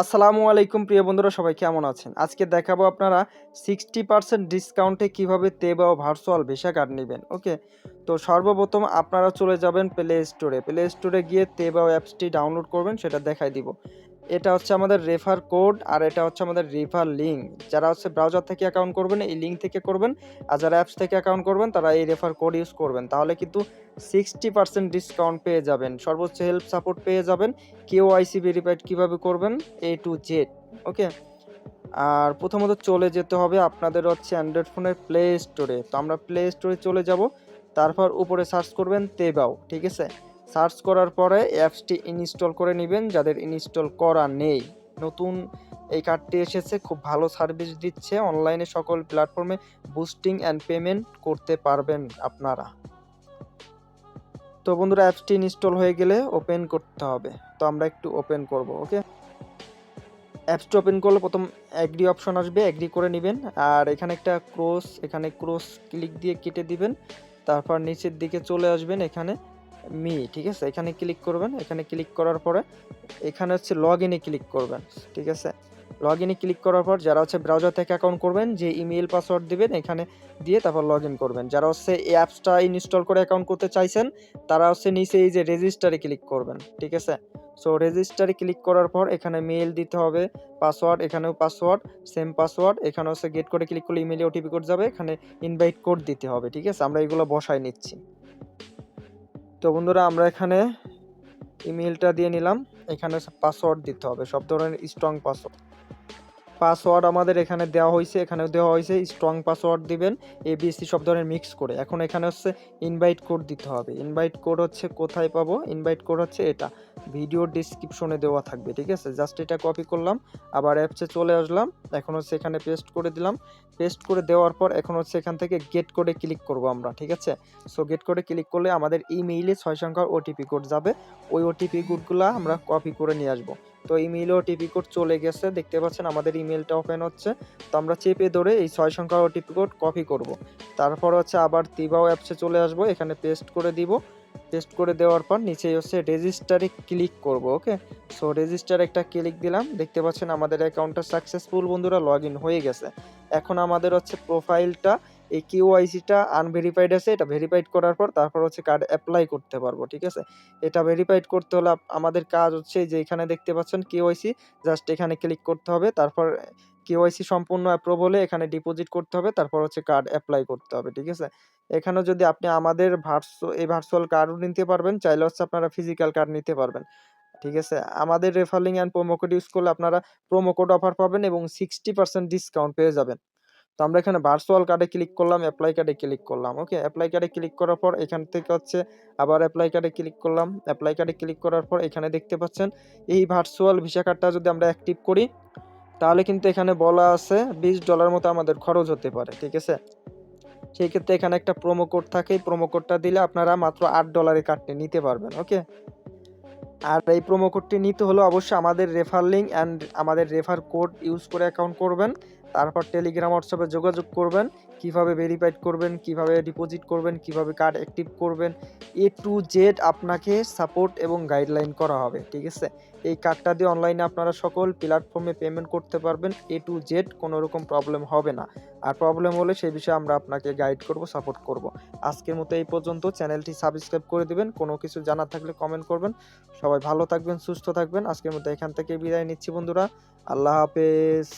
আসসালামু আলাইকুম, প্রিয় বন্ধুরা, সবাই কেমন আছেন? আজকে দেখাবো আপনারা সিক্সটি পার্সেন্ট ডিসকাউন্টে কীভাবে তেবা ও ভার্চুয়াল ভিসা কার্ড নেবেন ওকে তো সর্বপ্রথম আপনারা চলে যাবেন প্লে স্টোরে প্লে স্টোরে গিয়ে তেবা অ্যাপসটি ডাউনলোড করবেন, সেটা দেখাই দিব। এটা হচ্ছে আমাদের রেফার কোড আর এটা হচ্ছে আমাদের রেফার লিঙ্ক যারা হচ্ছে ব্রাউজার থেকে অ্যাকাউন্ট করবেন, এই লিঙ্ক থেকে করবেন আর যারা অ্যাপস থেকে অ্যাকাউন্ট করবেন, তারা এই রেফার কোড ইউজ করবেন। তাহলে কিন্তু সিক্সটি পার্সেন্ট ডিসকাউন্ট পেয়ে যাবেন। সর্বোচ্চ হেল্প সাপোর্ট পেয়ে যাবেন। কেউ আইসি ভেরিফাইড কীভাবে করবেন? এ টু জেড ওকে আর প্রথমত চলে যেতে হবে আপনাদের হচ্ছে অ্যান্ড্রয়েড ফোনের প্লে স্টোরে তো আমরা প্লে স্টোরে চলে যাব। তারপর উপরে সার্চ করবেন তেবাও ঠিক আছে? সার্চ করার পরে অ্যাপসটি ইনস্টল করে নেবেন, যাদের ইনস্টল করা নেই। নতুন এই কার্ডটি এসেছে, খুব ভালো সার্ভিস দিচ্ছে। অনলাইনে সকল প্ল্যাটফর্মে বুস্টিং অ্যান্ড পেমেন্ট করতে পারবেন আপনারা। তো বন্ধুরা, অ্যাপসটি ইনস্টল হয়ে গেলে ওপেন করতে হবে। তো আমরা একটু ওপেন করব, ওকে? অ্যাপসটি ওপেন করলে প্রথম অ্যাগ্রি অপশন আসবে, অ্যাগ্রি করে নেবেন। আর এখানে একটা ক্রস, এখানে ক্রস ক্লিক দিয়ে কেটে দিবেন। তারপর নিচের দিকে চলে আসবেন এখানে। মি, ঠিক আছে? এখানে ক্লিক করবেন। এখানে ক্লিক করার পরে এখানে হচ্ছে লগ ইনে ক্লিক করবেন, ঠিক আছে? লগ ইনে ক্লিক করার পর যারা হচ্ছে ব্রাউজার থেকে অ্যাকাউন্ট করবেন, যে ইমেল পাসওয়ার্ড দিবেন, এখানে দিয়ে তারপর লগ ইন করবেন। যারা হচ্ছে এই অ্যাপসটা ইনস্টল করে অ্যাকাউন্ট করতে চাইছেন, তারা হচ্ছে নিচে এই যে রেজিস্টারে ক্লিক করবেন, ঠিক আছে? সো রেজিস্টারে ক্লিক করার পর এখানে মেল দিতে হবে পাসওয়ার্ড এখানেও পাসওয়ার্ড সেম পাসওয়ার্ড এখানে হচ্ছে গেট করে ক্লিক করলে ইমেলে ওটিপি কোড যাবে, এখানে ইনভাইট কোড দিতে হবে, ঠিক আছে? আমরা এগুলো বসাই নিচ্ছি। তো বন্ধুরা, আমরা এখানে ইমেলটা দিয়ে নিলাম। এখানে পাসওয়ার্ড দিতে হবে, সব ধরনের স্ট্রং পাসওয়ার্ড পাসওয়ার্ড আমাদের এখানে দেওয়া হয়েছে, এখানেও দেওয়া হয়েছে স্ট্রং পাসওয়ার্ড দিবেন এবিসি সব ধরনের মিক্স করে। এখন এখানে হচ্ছে ইনভাইট কোড দিতে হবে। ইনভাইট কোড হচ্ছে কোথায় পাবো? ইনভাইট কোড হচ্ছে এটা। ভিডিও ডিসক্রিপশনে দেওয়া থাকবে, ঠিক আছে? জাস্ট এটা কপি করলাম, আবার অ্যাপসে চলে আসলাম, এখন হচ্ছে এখানে পেস্ট করে দিলাম। পেস্ট করে দেওয়ার পর এখন হচ্ছে এখান থেকে গেট কোডে ক্লিক করব আমরা, ঠিক আছে? সো গেট কোডে ক্লিক করলে আমাদের ইমেইলে ছয় সংখ্যার ওটিপি কোড যাবে। ওই ওটিপি কোডগুলো আমরা কপি করে নিয়ে আসব। তো ইমেইলে ওটিপি কোড চলে গেছে, দেখতে পাচ্ছেন আমাদের ইমেলটা ওপেন হচ্ছে। তো আমরা চেপে ধরে এই ছয় সংখ্যার ওটিপি কোড কপি করব। তারপর হচ্ছে আবার তিবাও অ্যাপসে চলে আসব, এখানে পেস্ট করে দিব। পেস্ট করে দেওয়ার পর নিচে হচ্ছে রেজিস্টারে ক্লিক করব ওকে সো রেজিস্টার একটা ক্লিক দিলাম, দেখতে পাচ্ছেন আমাদের অ্যাকাউন্টটা সাকসেসফুল বন্ধুরা লগ হয়ে গেছে। এখন আমাদের হচ্ছে প্রোফাইলটা এই কিউআইসিটা আনভেরিফাইড আছে, এটা ভেরিফাইড করার পর তারপর হচ্ছে কার্ড অ্যাপ্লাই করতে পারব, ঠিক আছে? এটা ভেরিফাইড করতে হলে আমাদের কাজ হচ্ছে যে এখানে দেখতে পাচ্ছেন কেওয়াইসি জাস্ট এখানে ক্লিক করতে হবে, তারপর কেওয়াইসি সম্পূর্ণ অ্যাপ্রুভ হলে এখানে ডিপোজিট করতে হবে, তারপর হচ্ছে কার্ড অ্যাপ্লাই করতে হবে, ঠিক আছে? এখানেও যদি আপনি আমাদের ভার্চু এই ভার্চুয়াল কার্ডও নিতে পারবেন, চাইলে হচ্ছে আপনারা ফিজিক্যাল কার্ড নিতে পারবেন, ঠিক আছে? আমাদের referring and promo code use করলে আপনারা প্রোমো কোড অফার পাবেন এবং সিক্সটি পার্সেন্ট ডিসকাউন্ট পেয়ে যাবেন। তো আমরা এখানে ভার্চুয়াল কার্ডে ক্লিক করলাম অ্যাপ্লাই কার্ডে ক্লিক করলাম ওকে অ্যাপ্লাই কার্ডে ক্লিক করার পর এখান থেকে হচ্ছে আবার অ্যাপ্লাই কার্ডে ক্লিক করলাম অ্যাপ্লাই কার্ডে ক্লিক করার পর এখানে দেখতে পাচ্ছেন, এই ভার্চুয়াল ভিসা কার্ডটা যদি আমরা অ্যাক্টিভ করি, তাহলে কিন্তু এখানে বলা আছে বিশ ডলার মতো আমাদের খরচ হতে পারে, ঠিক আছে? সেই ক্ষেত্রে এখানে একটা প্রোমো কোড থাকে প্রোমো কোডটা দিলে আপনারা মাত্র আট ডলারে কার্ডটি নিতে পারবেন ওকে আর এই প্রোমো কোডটি নিতে হলে অবশ্যই আমাদের রেফার লিঙ্ক অ্যান্ড আমাদের রেফার কোড ইউজ করে অ্যাকাউন্ট করবেন। তারপর টেলিগ্রাম হোয়াটসঅ্যাপে যোগাযোগ করবেন, কীভাবে ভেরিফাইড করবেন, কীভাবে ডিপোজিট করবেন, কীভাবে কার্ড অ্যাক্টিভ করবেন এ টু জেড আপনাকে সাপোর্ট এবং গাইডলাইন করা হবে, ঠিক আছে? এই কার্ডটা দিয়ে অনলাইনে আপনারা সকল প্ল্যাটফর্মে পেমেন্ট করতে পারবেন এ টু জেড কোনো রকম প্রবলেম হবে না। আর প্রবলেম হলে সেই বিষয়ে আমরা আপনাকে গাইড করব সাপোর্ট করব। আজকের মতো এই পর্যন্ত, চ্যানেলটি সাবস্ক্রাইব করে দিবেন, কোনো কিছু জানার থাকলে কমেন্ট করবেন। সবাই ভালো থাকবেন, সুস্থ থাকবেন। আজকের মতো এখান থেকে বিদায় নিচ্ছি বন্ধুরা। আল্লাহ হাফেজ।